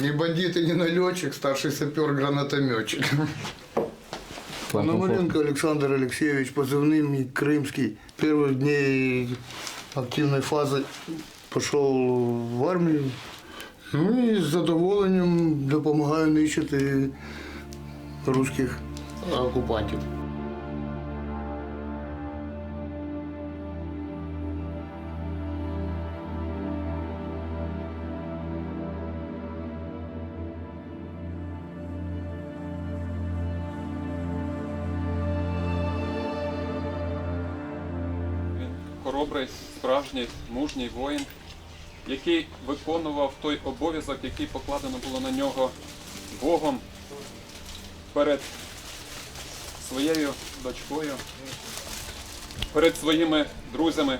Не бандит и не налетчик, старший сапер-гранатометчик. Пономаренко Александр Алексеевич, позывный мне Крымский. Первых дней активной фазы пошел в армію. Ну і з задоволенням допомагаю нищити русських окупантів. Хоробрий, справжній, мужній воїн, який виконував той обов'язок, який покладено було на нього Богом перед своєю дочкою, перед своїми друзями,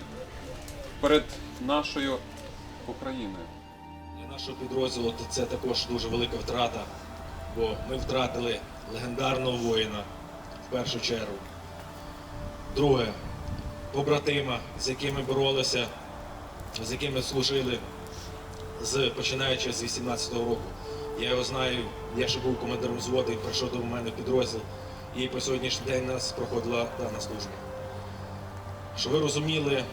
перед нашою Україною. Для нашого підрозділу це також дуже велика втрата, бо ми втратили легендарного воїна в першу чергу. Друге, побратима, з якими боролися, з якими служили з, починаючи з 18-го року. Я його знаю, я ще був командиром взводу і прийшов до мене підрозділ. І по сьогоднішній день нас проходила дана служба. Щоб ви розуміли,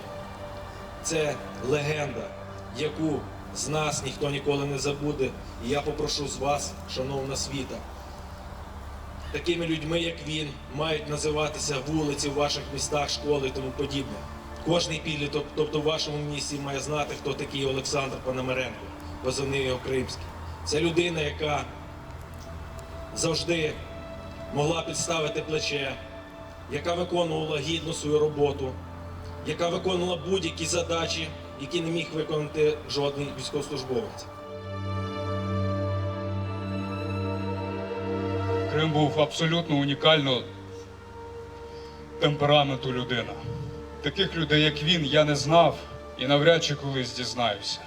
це легенда, яку з нас ніхто ніколи не забуде. І я попрошу з вас, шановна світа, такими людьми, як він, мають називатися вулиці в ваших містах, школи і тому подібне. Кожний підліток, тобто в вашому місті, має знати, хто такий Олександр Пономаренко, позивний його Кримський. Це людина, яка завжди могла підставити плече, яка виконувала гідно свою роботу, яка виконувала будь-які задачі, які не міг виконати жодний військовослужбовець. Крим був абсолютно унікально темпераменту людина. Таких людей, як він, я не знав і навряд чи колись дізнаюся.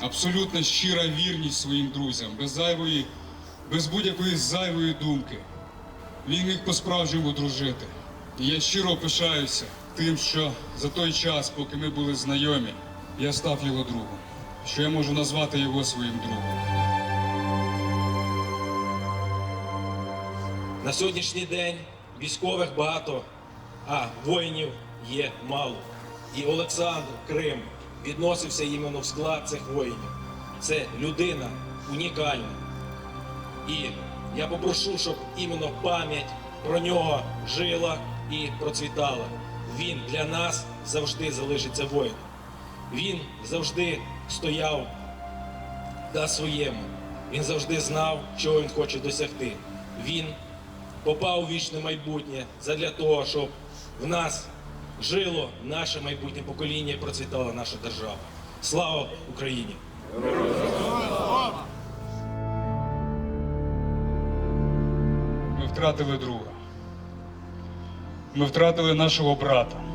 Абсолютно щира вірність своїм друзям, без зайвої, без будь-якої зайвої думки. Він міг по-справжньому дружити. І я щиро пишаюся тим, що за той час, поки ми були знайомі, я став його другом, що я можу назвати його своїм другом. На сьогоднішній день військових багато, а воїнів є мало. І Олександр Крим відносився іменно в склад цих воїнів. Це людина унікальна. І я попрошу, щоб іменно пам'ять про нього жила і процвітала. Він для нас завжди залишиться воїном. Він завжди стояв на своєму. Він завжди знав, чого він хоче досягти. Він попав у вічне майбутнє задля того, щоб в нас жило наше майбутнє покоління і процвітала наша держава. Слава Україні! Ми втратили друга. Ми втратили нашого брата.